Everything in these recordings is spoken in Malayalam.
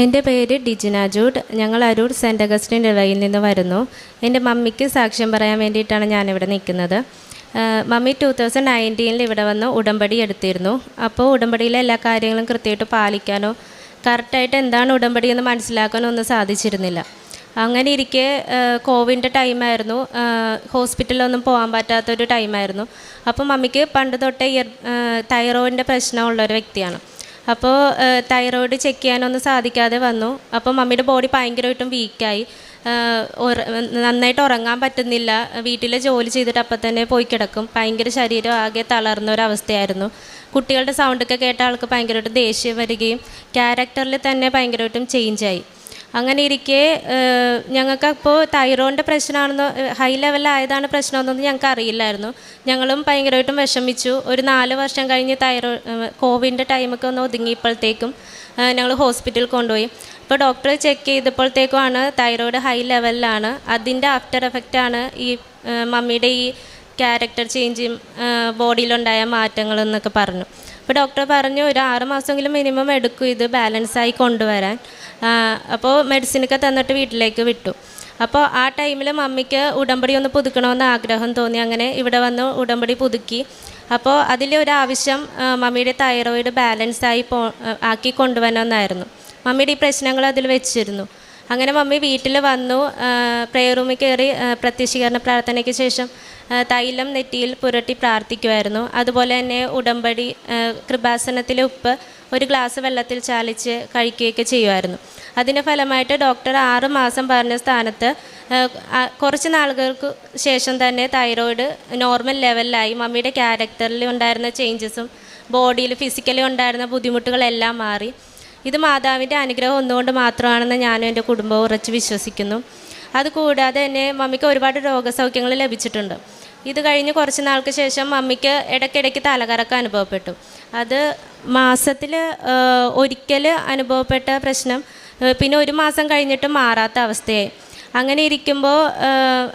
എന്റെ പേര് ഡിജിന ജൂഡ് ഞങ്ങൾ അരൂർ സെന്റ് അഗസ്റ്റിൻ ഇടവയിൽ നിന്ന് വരുന്നു. എന്റെ മമ്മിക്ക് സാക്ഷ്യം പറയാൻ വേണ്ടിയിട്ടാണ് ഞാനിവിടെ നിൽക്കുന്നത്. മമ്മി ടൂ തൗസൻഡ് നയന്റീനിൽ ഇവിടെ വന്ന് ഉടമ്പടി എടുത്തിരുന്നു. അപ്പോൾ ഉടമ്പടിയിലെ എല്ലാ കാര്യങ്ങളും കൃത്യമായിട്ട് പാലിക്കാനോ കറക്റ്റായിട്ട് എന്താണ് ഉടമ്പടി എന്ന് മനസ്സിലാക്കാനോ ഒന്നും സാധിച്ചിരുന്നില്ല. അങ്ങനെ ഇരിക്കെ കോവിഡിന്റെ ടൈമായിരുന്നു. ഹോസ്പിറ്റലിലൊന്നും പോകാൻ പറ്റാത്തൊരു ടൈമായിരുന്നു. അപ്പോൾ മമ്മിക്ക് പണ്ട് തൊട്ടേ ഇയർ തൈറോയിഡിന്റെ പ്രശ്നമുള്ള ഒരു വ്യക്തിയാണ്. അപ്പോൾ തൈറോയിഡ് ചെക്ക് ചെയ്യാനൊന്നും സാധിക്കാതെ വന്നു. അപ്പോൾ മമ്മിയുടെ ബോഡി ഭയങ്കരമായിട്ടും വീക്കായി നന്നായിട്ട് ഉറങ്ങാൻ പറ്റുന്നില്ല. വീട്ടിലെ ജോലി ചെയ്തിട്ട് അപ്പം തന്നെ പോയി കിടക്കും. ഭയങ്കര ശരീരം ആകെ തളർന്ന ഒരു അവസ്ഥയായിരുന്നു. കുട്ടികളുടെ സൗണ്ടൊക്കെ കേട്ട ആൾക്ക് ഭയങ്കരമായിട്ട് ദേഷ്യം വരികയും ക്യാരക്ടറിൽ തന്നെ ഭയങ്കരമായിട്ടും ചേഞ്ചായി അങ്ങനെ ഇരിക്കെ ഞങ്ങൾക്ക് അപ്പോൾ തൈറോയിഡിന്റെ പ്രശ്നമാണെന്നോ ഹൈ ലെവലായതാണ് പ്രശ്നമെന്നൊന്നും ഞങ്ങൾക്ക് അറിയില്ലായിരുന്നു ഞങ്ങളും ഭയങ്കരമായിട്ടും വിഷമിച്ചു. ഒരു നാല് വർഷം കഴിഞ്ഞ് തൈറോ കോവിഡിന്റെ ടൈമൊക്കെ ഒന്ന് ഒതുങ്ങിയപ്പോഴത്തേക്കും ഞങ്ങൾ ഹോസ്പിറ്റലിൽ കൊണ്ടുപോയി. അപ്പോൾ ഡോക്ടർ ചെക്ക് ചെയ്തപ്പോഴത്തേക്കുമാണ് തൈറോയിഡ് ഹൈ ലെവലിലാണ്. അതിന്റെ ആഫ്റ്റർ എഫക്റ്റാണ് ഈ മമ്മിയുടെ ഈ ക്യാരക്ടർ ചേഞ്ചും ബോഡിയിലുണ്ടായ മാറ്റങ്ങൾ എന്നൊക്കെ പറഞ്ഞു. അപ്പോൾ ഡോക്ടർ പറഞ്ഞു ഒരു ആറ് മാസമെങ്കിലും മിനിമം എടുക്കും ഇത് ബാലൻസായി കൊണ്ടുവരാൻ. അപ്പോൾ മെഡിസിനൊക്കെ തന്നിട്ട് വീട്ടിലേക്ക് വിട്ടു. അപ്പോൾ ആ ടൈമിൽ മമ്മിക്ക് ഉടമ്പടി ഒന്ന് പുതുക്കണമെന്ന് ആഗ്രഹം തോന്നി. അങ്ങനെ ഇവിടെ വന്ന് ഉടമ്പടി പുതുക്കി. അപ്പോൾ അതിലെ ഒരു ആവശ്യം മമ്മിയുടെ തൈറോയിഡ് ബാലൻസായി പോ ആക്കി കൊണ്ടുവരണമെന്നായിരുന്നു. മമ്മിയുടെ ഈ പ്രശ്നങ്ങൾ അതിൽ വെച്ചിരുന്നു. അങ്ങനെ മമ്മി വീട്ടിൽ വന്നു. പ്രെയർ റൂമിൽ കയറി പ്രത്യക്ഷീകരണ പ്രാർത്ഥനയ്ക്ക് ശേഷം തൈലം നെറ്റിയിൽ പുരട്ടി പ്രാർത്ഥിക്കുമായിരുന്നു അതുപോലെ തന്നെ ഉടമ്പടി കൃപാസനത്തിലെ ഉപ്പ് ഒരു ഗ്ലാസ് വെള്ളത്തിൽ ചാലിച്ച് കഴിക്കുകയൊക്കെ ചെയ്യുമായിരുന്നു. അതിന്റെ ഫലമായിട്ട് ഡോക്ടർ ആറ് മാസം പറഞ്ഞ സ്ഥാനത്ത് കുറച്ച് നാളുകൾക്ക് ശേഷം തന്നെ തൈറോയിഡ് നോർമൽ ലെവലിലായി മമ്മിയുടെ ക്യാരക്ടറിൽ ഉണ്ടായിരുന്ന ചേഞ്ചസും ബോഡിയിൽ ഫിസിക്കലി ഉണ്ടായിരുന്ന ബുദ്ധിമുട്ടുകളെല്ലാം മാറി. ഇത് മാതാവിന്റെ അനുഗ്രഹം ഒന്നുകൊണ്ട് മാത്രമാണെന്ന് ഞാനും എന്റെ കുടുംബവും ഉറച്ച് വിശ്വസിക്കുന്നു. അതുകൂടാതെ തന്നെ മമ്മിക്ക് ഒരുപാട് രോഗസൗഖ്യങ്ങൾ ലഭിച്ചിട്ടുണ്ട്. ഇത് കഴിഞ്ഞ് കുറച്ച് നാൾക്ക് ശേഷം മമ്മിക്ക് ഇടയ്ക്കിടയ്ക്ക് തലകറക്കം അനുഭവപ്പെട്ടു. അത് മാസത്തിൽ ഒരിക്കൽ അനുഭവപ്പെട്ട പ്രശ്നം പിന്നെ ഒരു മാസം കഴിഞ്ഞിട്ട് മാറാത്ത അവസ്ഥയായി. അങ്ങനെ ഇരിക്കുമ്പോൾ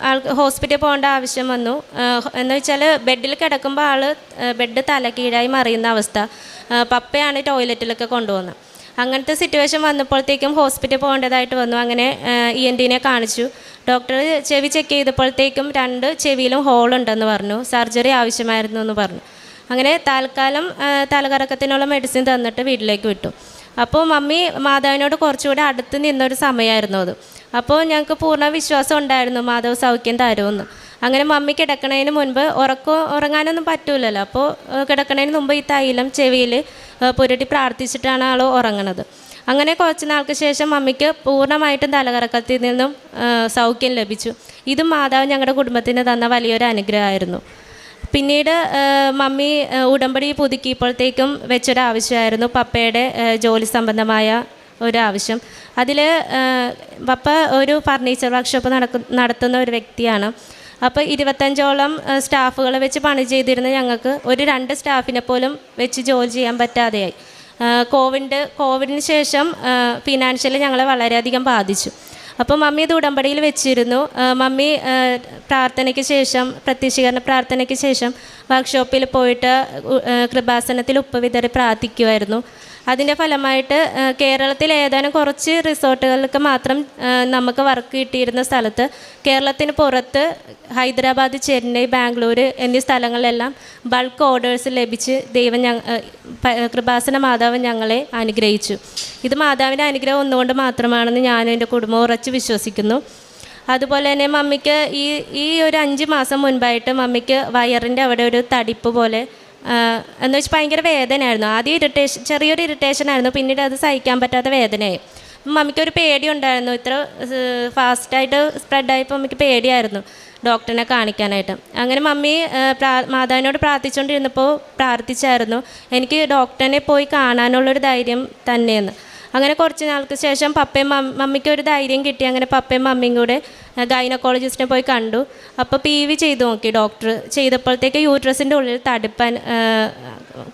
ആൾ ഹോസ്പിറ്റലിൽ പോകേണ്ട ആവശ്യം വന്നു. എന്ന് വെച്ചാൽ ബെഡിൽ കിടക്കുമ്പോൾ ആൾ ബെഡ് തലക്കീഴായി മറിയുന്ന അവസ്ഥ. പപ്പയാണ് ടോയ്ലറ്റിലൊക്കെ കൊണ്ടുപോകുന്നത്. അങ്ങനത്തെ സിറ്റുവേഷൻ വന്നപ്പോഴത്തേക്കും ഹോസ്പിറ്റലിൽ പോകേണ്ടതായിട്ട് വന്നു. അങ്ങനെ ഇ എൻ ടിനെ കാണിച്ചു. ഡോക്ടർ ചെവി ചെക്ക് ചെയ്തപ്പോഴത്തേക്കും രണ്ട് ചെവിയിലും ഹോൾ ഉണ്ടെന്ന് പറഞ്ഞു. സർജറി ആവശ്യമായിരുന്നു എന്ന് പറഞ്ഞു. അങ്ങനെ തൽക്കാലം തലകറക്കത്തിനുള്ള മെഡിസിൻ തന്നിട്ട് വീട്ടിലേക്ക് വിട്ടു. അപ്പോൾ മമ്മി മാതാവിനോട് കുറച്ചുകൂടെ അടുത്ത് നിന്നൊരു സമയമായിരുന്നു അത്. അപ്പോൾ ഞങ്ങൾക്ക് പൂർണ വിശ്വാസം ഉണ്ടായിരുന്നു മാധവ് സൗഖ്യം തരുമെന്ന്. അങ്ങനെ മമ്മി കിടക്കണതിന് മുൻപ് ഉറക്കം ഉറങ്ങാനൊന്നും പറ്റൂലല്ലോ. അപ്പോൾ കിടക്കണതിന് മുമ്പ് ഈ തൈലം ചെവിയിൽ പുരട്ടി പ്രാർത്ഥിച്ചിട്ടാണ് ആൾ ഉറങ്ങണത്. അങ്ങനെ കുറച്ച് നാൾക്ക് ശേഷം മമ്മിക്ക് പൂർണമായിട്ടും തലകറക്കത്തിൽ നിന്നും സൗഖ്യം ലഭിച്ചു. ഇതും മാതാവ് ഞങ്ങളുടെ കുടുംബത്തിന് തന്ന വലിയൊരു അനുഗ്രഹമായിരുന്നു. പിന്നീട് മമ്മി ഉടമ്പടി പുതുക്കിയപ്പോഴത്തേക്കും വെച്ചൊരാവശ്യമായിരുന്നു പപ്പയുടെ ജോലി സംബന്ധമായ ഒരാവശ്യം. അതിൽ പപ്പ ഒരു ഫർണിച്ചർ വർക്ക്ഷോപ്പ് നടക്കുന്ന നടത്തുന്ന ഒരു വ്യക്തിയാണ്. അപ്പോൾ ഇരുപത്തഞ്ചോളം സ്റ്റാഫുകളെ വെച്ച് പണി ചെയ്തിരുന്ന ഞങ്ങൾക്ക് ഒരു രണ്ട് സ്റ്റാഫിനെ പോലും വെച്ച് ജോലി ചെയ്യാൻ പറ്റാതെയായി. കോവിഡ് കോവിഡിന് ശേഷം ഫിനാൻഷ്യലി ഞങ്ങളെ വളരെയധികം ബാധിച്ചു. അപ്പോൾ മമ്മി ഇത് ഉടമ്പടിയിൽ വെച്ചിരുന്നു. മമ്മി പ്രാർത്ഥനയ്ക്ക് ശേഷം പ്രത്യക്ഷീകരണ പ്രാർത്ഥനയ്ക്ക് ശേഷം വർക്ക്ഷോപ്പിൽ പോയിട്ട് കൃപാസനത്തിൽ ഉപ്പ് വിതറി പ്രാർത്ഥിക്കുമായിരുന്നു അതിന്റെ ഫലമായിട്ട് കേരളത്തിൽ ഏതാനും കുറച്ച് റിസോർട്ടുകൾക്ക് മാത്രം നമുക്ക് വർക്ക് കിട്ടിയിരുന്ന സ്ഥലത്ത് കേരളത്തിന് പുറത്ത് ഹൈദരാബാദ് ചെന്നൈ ബാംഗ്ലൂർ എന്നീ സ്ഥലങ്ങളിലെല്ലാം ബൾക്ക് ഓർഡേഴ്സ് ലഭിച്ച് ദൈവം ഞ കൃപാസന മാതാവ് ഞങ്ങളെ അനുഗ്രഹിച്ചു. ഇത് മാതാവിന്റെ അനുഗ്രഹം ഒന്നുകൊണ്ട് മാത്രമാണെന്ന് ഞാനും എന്റെ കുടുംബം ഉറച്ച് വിശ്വസിക്കുന്നു. അതുപോലെ തന്നെ മമ്മിക്ക് ഈ ഈ ഒരു അഞ്ച് മാസം മുൻപായിട്ട് മമ്മിക്ക് വയറിന്റെ അവിടെ ഒരു തടിപ്പ് പോലെ എന്ന് വെച്ചാൽ ഭയങ്കര വേദനയായിരുന്നു. ആദ്യം ഇറിറ്റേഷൻ ചെറിയൊരു ഇറിറ്റേഷൻ ആയിരുന്നു. പിന്നീട് അത് സഹിക്കാൻ പറ്റാത്ത വേദനയായി. മമ്മിക്കൊരു പേടിയുണ്ടായിരുന്നു ഇത്ര ഫാസ്റ്റായിട്ട് സ്പ്രെഡായപ്പോൾ മമ്മിക്ക് പേടിയായിരുന്നു ഡോക്ടറിനെ കാണിക്കാനായിട്ട്. അങ്ങനെ മമ്മി പ്രാ മാതാവിനോട് പ്രാർത്ഥിച്ചുകൊണ്ടിരുന്നപ്പോൾ പ്രാർത്ഥിച്ചായിരുന്നു. എനിക്ക് ഡോക്ടറിനെ പോയി കാണാനുള്ളൊരു ധൈര്യം തന്നെയെന്ന്. അങ്ങനെ കുറച്ച് നാൾക്ക് ശേഷം പപ്പയും മമ്മിക്ക് ഒരു ധൈര്യം കിട്ടി. അങ്ങനെ പപ്പയും മമ്മിയും കൂടെ ഗൈനക്കോളജിസ്റ്റിനെ പോയി കണ്ടു. അപ്പോൾ പി വി ചെയ്തു നോക്കി ഡോക്ടർ. ചെയ്തപ്പോഴത്തേക്ക് യൂട്രസിന്റെ ഉള്ളിൽ തടുപ്പാൻ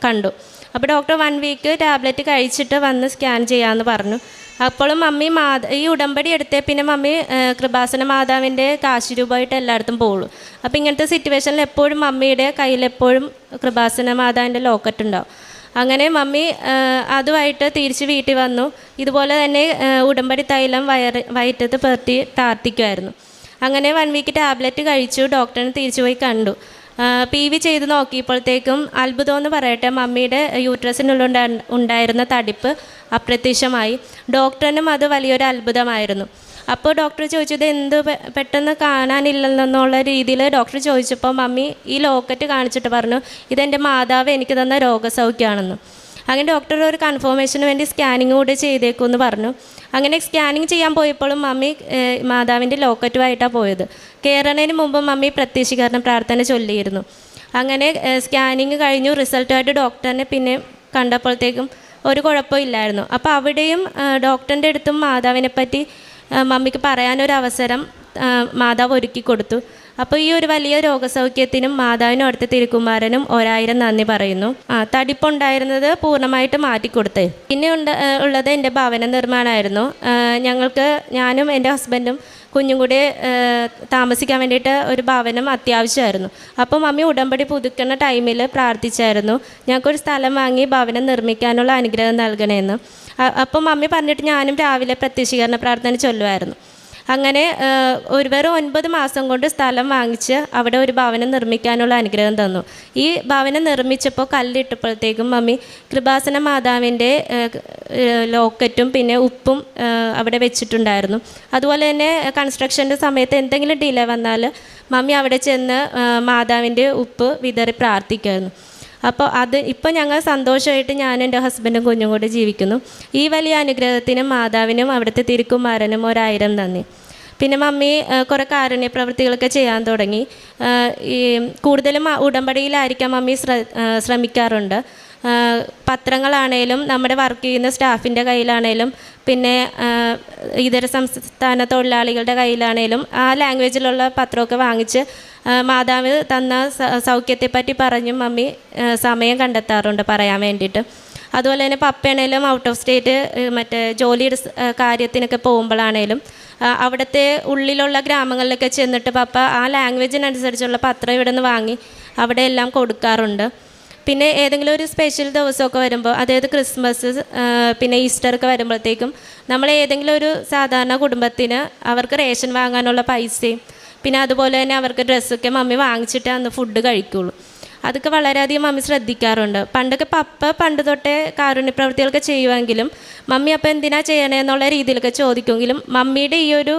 കണ്ടു. അപ്പോൾ ഡോക്ടർ വൺ വീക്ക് ടാബ്ലറ്റ് കഴിച്ചിട്ട് വന്ന് സ്കാൻ ചെയ്യാമെന്ന് പറഞ്ഞു. അപ്പോഴും മമ്മി മാത ഈ ഉടമ്പടി എടുത്തേ പിന്നെ മമ്മി കൃപാസന മാതാവിന്റെ കാശ് രൂപമായിട്ട് എല്ലായിടത്തും പോകുള്ളൂ അപ്പോൾ ഇങ്ങനത്തെ സിറ്റുവേഷനിൽ എപ്പോഴും മമ്മിയുടെ കയ്യിൽ എപ്പോഴും കൃപാസന മാതാവിന്റെ ലോക്കറ്റ് ഉണ്ടാവും. അങ്ങനെ മമ്മി അതുമായിട്ട് തിരിച്ച് വീട്ടിൽ വന്നു. ഇതുപോലെ തന്നെ ഉടമ്പടി തൈലം വയറ് വയറ്റത്ത് പെർത്തി താർത്തിക്കുമായിരുന്നു. അങ്ങനെ വൺ വീക്ക് ടാബ്ലറ്റ് കഴിച്ചു ഡോക്ടറിനെ തിരിച്ചു പോയി കണ്ടു. പി വി ചെയ്ത് നോക്കിയപ്പോഴത്തേക്കും അത്ഭുതം എന്ന് പറയട്ടെ മമ്മിയുടെ യൂട്രസിനുള്ളിൽ ഉണ്ടായിരുന്ന തടിപ്പ് അപ്രത്യക്ഷമായി. ഡോക്ടറിനും അത് വലിയൊരു അത്ഭുതമായിരുന്നു. അപ്പോൾ ഡോക്ടർ ചോദിച്ചത് എന്ത് പെട്ടെന്ന് കാണാനില്ലെന്നുള്ള രീതിയിൽ ഡോക്ടർ ചോദിച്ചപ്പോൾ മമ്മി ഈ ലോക്കറ്റ് കാണിച്ചിട്ട് പറഞ്ഞു ഇതെന്റെ മാതാവ് എനിക്ക് തന്ന രോഗസൗഖ്യമാണെന്ന് അങ്ങനെ ഡോക്ടർ ഒരു കൺഫർമേഷന് വേണ്ടി സ്കാനിങ് കൂടെ ചെയ്തേക്കുമെന്ന് പറഞ്ഞു. അങ്ങനെ സ്കാനിങ് ചെയ്യാൻ പോയപ്പോഴും മമ്മി മാതാവിന്റെ ലോക്കറ്റുമായിട്ടാണ് പോയത്. കയറണതിന് മുമ്പ് മമ്മി പ്രത്യക്ഷീകരണം പ്രാർത്ഥന ചൊല്ലിയിരുന്നു. അങ്ങനെ സ്കാനിങ് കഴിഞ്ഞു റിസൾട്ടായിട്ട് ഡോക്ടറിനെ പിന്നെ കണ്ടപ്പോഴത്തേക്കും ഒരു കുഴപ്പമില്ലായിരുന്നു. അപ്പോൾ അവിടെയും ഡോക്ടറിന്റെ അടുത്തും മാതാവിനെ പറ്റി മമ്മിക്ക് പറയാനൊരു അവസരം ആ, മാതാവ് ഒരുക്കി കൊടുത്തു. അപ്പോൾ ഈ ഒരു വലിയ രോഗസൗഖ്യത്തിനും മാതാവിനും അടുത്ത തിരുക്കുമാരനും ഒരായിരം നന്ദി പറയുന്നു. ആ തടിപ്പുണ്ടായിരുന്നത് പൂർണമായിട്ട് മാറ്റിക്കൊടുത്തേ. പിന്നെ ഉണ്ട് ഉള്ളത് എന്റെ ഭവന നിർമ്മാണമായിരുന്നു. ഞങ്ങൾക്ക് ഞാനും എന്റെ ഹസ്ബൻഡും കുഞ്ഞും കൂടി താമസിക്കാൻ വേണ്ടിയിട്ട് ഒരു ഭവനം അത്യാവശ്യമായിരുന്നു. അപ്പോൾ മമ്മി ഉടമ്പടി പുതുക്കുന്ന ടൈമിൽ പ്രാർത്ഥിച്ചായിരുന്നു ഞങ്ങൾക്കൊരു സ്ഥലം വാങ്ങി ഭവനം നിർമ്മിക്കാനുള്ള അനുഗ്രഹം നൽകണമെന്ന് അപ്പോൾ മമ്മി പറഞ്ഞിട്ട് ഞാനും രാവിലെ പ്രത്യക്ഷീകരണ പ്രാർത്ഥന ചൊല്ലുമായിരുന്നു. അങ്ങനെ ഒരു വെറും ഒൻപത് മാസം കൊണ്ട് സ്ഥലം വാങ്ങിച്ച് അവിടെ ഒരു ഭവനം നിർമ്മിക്കാനുള്ള അനുഗ്രഹം തന്നു. ഈ ഭവനം നിർമ്മിച്ചപ്പോൾ കല്ലിട്ടപ്പോഴത്തേക്കും മമ്മി കൃപാസന മാതാവിന്റെ ലോക്കറ്റും പിന്നെ ഉപ്പും അവിടെ വെച്ചിട്ടുണ്ടായിരുന്നു. അതുപോലെ തന്നെ കൺസ്ട്രക്ഷന്റെ സമയത്ത് എന്തെങ്കിലും ഡിലേ വന്നാൽ മമ്മി അവിടെ ചെന്ന് മാതാവിന്റെ ഉപ്പ് വിതറി പ്രാർത്ഥിക്കുമായിരുന്നു അപ്പോൾ അത് ഇപ്പോൾ ഞങ്ങൾ സന്തോഷമായിട്ട് ഞാനും എന്റെ ഹസ്ബൻഡും കുഞ്ഞും കൂടെ ജീവിക്കുന്നു. ഈ വലിയ അനുഗ്രഹത്തിനും മാതാവിനും അവിടുത്തെ തിരുക്കുമാരനും ഒരായിരം നന്ദി. പിന്നെ മമ്മി കുറേ കാരുണ്യ പ്രവൃത്തികളൊക്കെ ചെയ്യാൻ തുടങ്ങി. ഈ കൂടുതലും ഉടമ്പടിയിലായിരിക്കാം മമ്മി ശ്രമിക്കാറുണ്ട്. പത്രങ്ങളാണേലും നമ്മുടെ വർക്ക് ചെയ്യുന്ന സ്റ്റാഫിന്റെ കയ്യിലാണേലും പിന്നെ ഇതര സംസ്ഥാന തൊഴിലാളികളുടെ കയ്യിലാണേലും ആ ലാംഗ്വേജിലുള്ള പത്രമൊക്കെ വാങ്ങിച്ച് മാതാവ് തന്ന സൗഖ്യത്തെപ്പറ്റി പറഞ്ഞും മമ്മി സമയം കണ്ടെത്താറുണ്ട് പറയാൻ വേണ്ടിയിട്ട്. അതുപോലെ തന്നെ പപ്പയാണേലും ഔട്ട് ഓഫ് സ്റ്റേറ്റ് മറ്റേ ജോലിയുടെ കാര്യത്തിനൊക്കെ പോകുമ്പോഴാണേലും അവിടുത്തെ ഉള്ളിലുള്ള ഗ്രാമങ്ങളിലൊക്കെ ചെന്നിട്ട് പപ്പ ആ ലാംഗ്വേജിനനുസരിച്ചുള്ള പത്രം ഇവിടെ നിന്ന് വാങ്ങി അവിടെ എല്ലാം കൊടുക്കാറുണ്ട്. പിന്നെ ഏതെങ്കിലും ഒരു സ്പെഷ്യൽ ദിവസമൊക്കെ വരുമ്പോൾ അതായത് ക്രിസ്മസ് പിന്നെ ഈസ്റ്റർ ഒക്കെ വരുമ്പോഴത്തേക്കും നമ്മൾ ഏതെങ്കിലും ഒരു സാധാരണ കുടുംബത്തിന് അവർക്ക് റേഷൻ വാങ്ങാനുള്ള പൈസയും പിന്നെ അതുപോലെ തന്നെ അവർക്ക് ഡ്രസ്സൊക്കെ മമ്മി വാങ്ങിച്ചിട്ടേ അന്ന് ഫുഡ് കഴിക്കുള്ളൂ. അതൊക്കെ വളരെയധികം മമ്മി ശ്രദ്ധിക്കാറുണ്ട്. പണ്ടൊക്കെ പപ്പ പണ്ട് തൊട്ടേ കാരുണ്യ പ്രവൃത്തികളൊക്കെ ചെയ്യുമെങ്കിലും മമ്മി അപ്പം എന്തിനാ ചെയ്യണേ എന്നുള്ള രീതിയിലൊക്കെ ചോദിക്കുമെങ്കിലും മമ്മിയുടെ ഈ ഒരു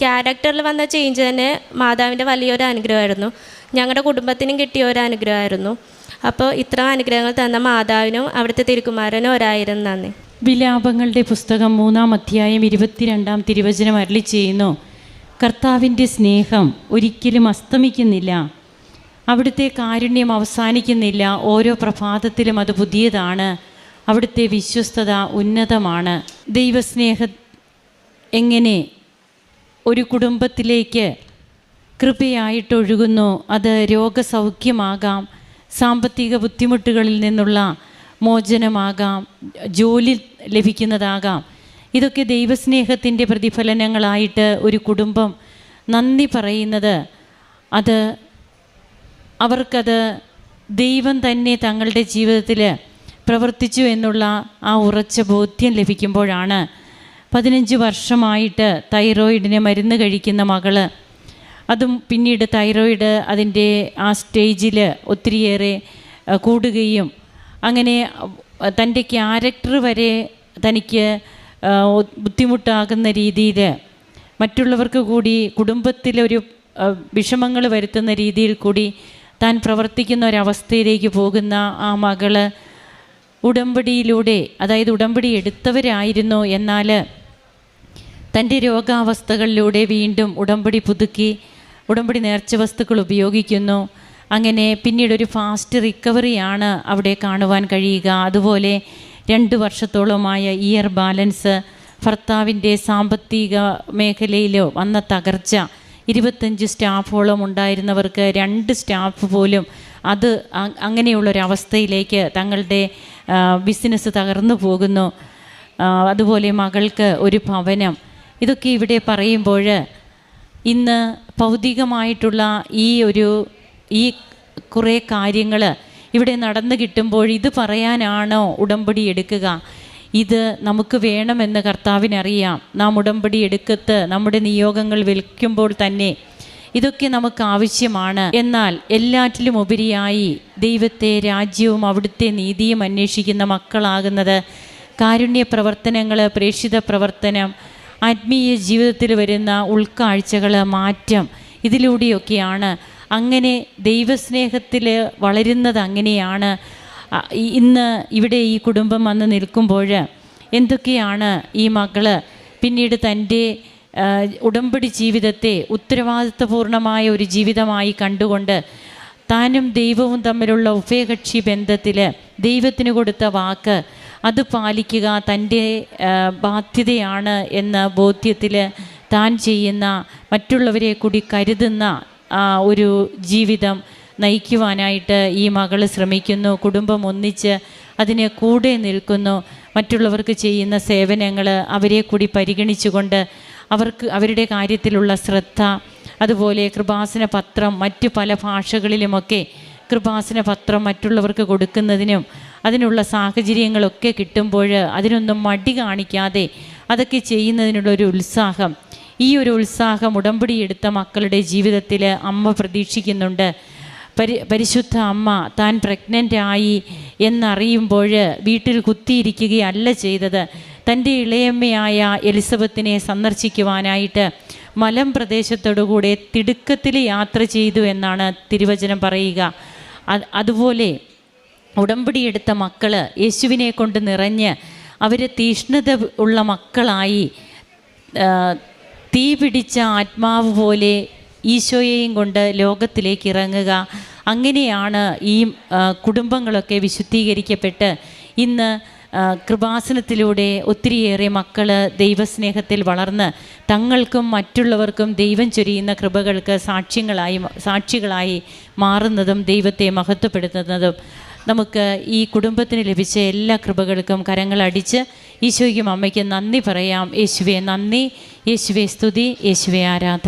ക്യാരക്ടറിൽ വന്ന ചേഞ്ച് തന്നെ മാതാവിന്റെ വലിയൊരു അനുഗ്രഹമായിരുന്നു. ഞങ്ങളുടെ കുടുംബത്തിനും കിട്ടിയ ഒരു അനുഗ്രഹമായിരുന്നു. അപ്പോൾ ഇത്ര അനുഗ്രഹങ്ങൾ തന്ന മാതാവിനും അവിടുത്തെ തിരുക്കുമാരനും ഒരായിരം നന്ദി. വിലാപങ്ങളുടെ പുസ്തകം മൂന്നാം അധ്യായം ഇരുപത്തിരണ്ടാം തിരുവചനം അരളി ചെയ്യുന്നു. കർത്താവിന്റെ സ്നേഹം ഒരിക്കലും അസ്തമിക്കുന്നില്ല. അവിടുത്തെ കാരുണ്യം അവസാനിക്കുന്നില്ല. ഓരോ പ്രഭാതത്തിലും അത് പുതിയതാണ്. അവിടുത്തെ വിശ്വസ്തത ഉന്നതമാണ്. ദൈവസ്നേഹ എങ്ങനെ ഒരു കുടുംബത്തിലേക്ക് കൃപയായിട്ടൊഴുകുന്നു? അത് രോഗസൗഖ്യമാകാം. സാമ്പത്തിക ബുദ്ധിമുട്ടുകളിൽ നിന്നുള്ള മോചനമാകാം. ജോലി ലഭിക്കുന്നതാകാം. ഇതൊക്കെ ദൈവസ്നേഹത്തിന്റെ പ്രതിഫലനങ്ങളായിട്ട് ഒരു കുടുംബം നന്ദി പറയുന്നത് അത് അവർക്കത് ദൈവം തന്നെ തങ്ങളുടെ ജീവിതത്തിൽ പ്രവർത്തിച്ചു എന്നുള്ള ആ ഉറച്ച ബോധ്യം ലഭിക്കുമ്പോഴാണ് പതിനഞ്ച് വർഷമായിട്ട് തൈറോയിഡിനെ മരുന്ന് കഴിക്കുന്ന മകൾ. അതും പിന്നീട് തൈറോയിഡ് അതിന്റെ ആ സ്റ്റേജിൽ ഒത്തിരിയേറെ കൂടുകയും അങ്ങനെ തന്റെ ക്യാരക്ടർ വരെ തനിക്ക് ബുദ്ധിമുട്ടാകുന്ന രീതിയിൽ മറ്റുള്ളവർക്ക് കൂടി കുടുംബത്തിലൊരു വിഷമങ്ങൾ വരുത്തുന്ന രീതിയിൽ കൂടി താൻ പ്രവർത്തിക്കുന്ന ഒരവസ്ഥയിലേക്ക് പോകുന്ന ആ മകൾ ഉടമ്പടിയിലൂടെ അതായത് ഉടമ്പടി എടുത്തവരായിരുന്നു എന്നാൽ തന്റെ രോഗാവസ്ഥകളിലൂടെ വീണ്ടും ഉടമ്പടി പുതുക്കി ഉടമ്പടി നേർച്ച വസ്തുക്കൾ ഉപയോഗിക്കുന്നു. അങ്ങനെ പിന്നീട് ഒരു ഫാസ്റ്റ് റിക്കവറിയാണ് അവിടെ കാണുവാൻ കഴിയുക. അതുപോലെ രണ്ട് വർഷത്തോളമായ ഇയർ ബാലൻസ് ഭർത്താവിന്റെ സാമ്പത്തിക മേഖലയിലോ വന്ന തകർച്ച. ഇരുപത്തഞ്ച് സ്റ്റാഫോളം ഉണ്ടായിരുന്നവർക്ക് രണ്ട് സ്റ്റാഫ് പോലും അത് അങ്ങനെയുള്ളൊരവസ്ഥയിലേക്ക് തങ്ങളുടെ ബിസിനസ് തകർന്നു പോകുന്നു. അതുപോലെ മകൾക്ക് ഒരു ഭവനം. ഇതൊക്കെ ഇവിടെ പറയുമ്പോൾ ഇന്ന് ഭൗതികമായിട്ടുള്ള ഈ ഒരു ഈ കുറേ കാര്യങ്ങൾ ഇവിടെ നടന്നു കിട്ടുമ്പോൾ ഇത് പറയാനാണോ ഉടമ്പടി എടുക്കുക? ഇത് നമുക്ക് വേണമെന്ന് കർത്താവിനറിയാം. നാം ഉടമ്പടി എടുക്കത്ത് നമ്മുടെ നിയോഗങ്ങൾ വിൽക്കുമ്പോൾ തന്നെ ഇതൊക്കെ നമുക്ക് ആവശ്യമാണ്. എന്നാൽ എല്ലാറ്റിലും ഉപരിയായി ദൈവത്തെ രാജ്യവും അവിടുത്തെ നീതിയും അന്വേഷിക്കുന്ന മക്കളാകുന്നത് കാരുണ്യ പ്രവർത്തനങ്ങൾ പ്രേക്ഷിത പ്രവർത്തനം ആത്മീയ ജീവിതത്തിൽ വരുന്ന ഉൾക്കാഴ്ചകൾ മാറ്റം ഇതിലൂടെയൊക്കെയാണ്. അങ്ങനെ ദൈവസ്നേഹത്തിൽ വളരുന്നത് അങ്ങനെയാണ്. ഇന്ന് ഇവിടെ ഈ കുടുംബം വന്ന് നിൽക്കുമ്പോൾ എന്തൊക്കെയാണ് ഈ മകൾ? പിന്നീട് തന്റെ ഉടമ്പടി ജീവിതത്തെ ഉത്തരവാദിത്വപൂർണമായ ഒരു ജീവിതമായി കണ്ടുകൊണ്ട് താനും ദൈവവും തമ്മിലുള്ള ഉഭയകക്ഷി ബന്ധത്തിൽ ദൈവത്തിന് കൊടുത്ത വാക്ക് അത് പാലിക്കുക തന്റെ ബാധ്യതയാണ് എന്ന ബോധ്യത്തിൽ താൻ ചെയ്യുന്ന മറ്റുള്ളവരെ കൂടി കരുതുന്ന ഒരു ജീവിതം നയിക്കുവാനായിട്ട് ഈ മകൾ ശ്രമിക്കുന്നു. കുടുംബം ഒന്നിച്ച് അതിനെ കൂടെ നിൽക്കുന്നു. മറ്റുള്ളവർക്ക് ചെയ്യുന്ന സേവനങ്ങൾ അവരെ കൂടി പരിഗണിച്ചുകൊണ്ട് അവർക്ക് അവരുടെ കാര്യത്തിലുള്ള ശ്രദ്ധ അതുപോലെ കൃപാസന പത്രം മറ്റു പല ഭാഷകളിലുമൊക്കെ കൃപാസന പത്രം മറ്റുള്ളവർക്ക് കൊടുക്കുന്നതിനും അതിനുള്ള സാഹചര്യങ്ങളൊക്കെ കിട്ടുമ്പോൾ അതിനൊന്നും മടി കാണിക്കാതെ അതൊക്കെ ചെയ്യുന്നതിനുള്ളൊരു ഉത്സാഹം. ഈ ഒരു ഉത്സാഹം ഉടമ്പടി എടുത്ത മക്കളുടെ ജീവിതത്തിൽ അമ്മ പ്രതീക്ഷിക്കുന്നുണ്ട്. പരി പരിശുദ്ധ അമ്മ താൻ പ്രഗ്നന്റ് ആയി എന്നറിയുമ്പോൾ വീട്ടിൽ കുത്തിയിരിക്കുകയല്ല ചെയ്തത്. തന്റെ ഇളയമ്മയായ എലിസബത്തിനെ സന്ദർശിക്കുവാനായിട്ട് മലം പ്രദേശത്തോടുകൂടെ തിടുക്കത്തിൽ യാത്ര ചെയ്തു എന്നാണ് തിരുവചനം പറയുക. അതുപോലെ ഉടമ്പടി എടുത്ത മക്കൾ യേശുവിനെ കൊണ്ട് നിറഞ്ഞ് അവർ തീഷ്ണത ഉള്ള മക്കളായി തീ പിടിച്ച ആത്മാവ് പോലെ ഈശോയെയും കൊണ്ട് ലോകത്തിലേക്ക് ഇറങ്ങുക. അങ്ങനെയാണ് ഈ കുടുംബങ്ങളൊക്കെ വിശുദ്ധീകരിക്കപ്പെട്ട് ഇന്ന് കൃപാസനത്തിലൂടെ ഒത്തിരിയേറെ മക്കൾ ദൈവസ്നേഹത്തിൽ വളർന്ന് തങ്ങൾക്കും മറ്റുള്ളവർക്കും ദൈവം ചൊരിയുന്ന കൃപകൾക്ക് സാക്ഷ്യങ്ങളായി സാക്ഷികളായി മാറുന്നതും ദൈവത്തെ മഹത്വപ്പെടുത്തുന്നതും നമുക്ക് ഈ കുടുംബത്തിന് ലഭിച്ച എല്ലാ കൃപകൾക്കും കരങ്ങളടിച്ച് ഈശോയ്ക്കും അമ്മയ്ക്കും നന്ദി പറയാം. യേശുവെ നന്ദി. യേശുവെ സ്തുതി. യേശുവെ ആരാധന.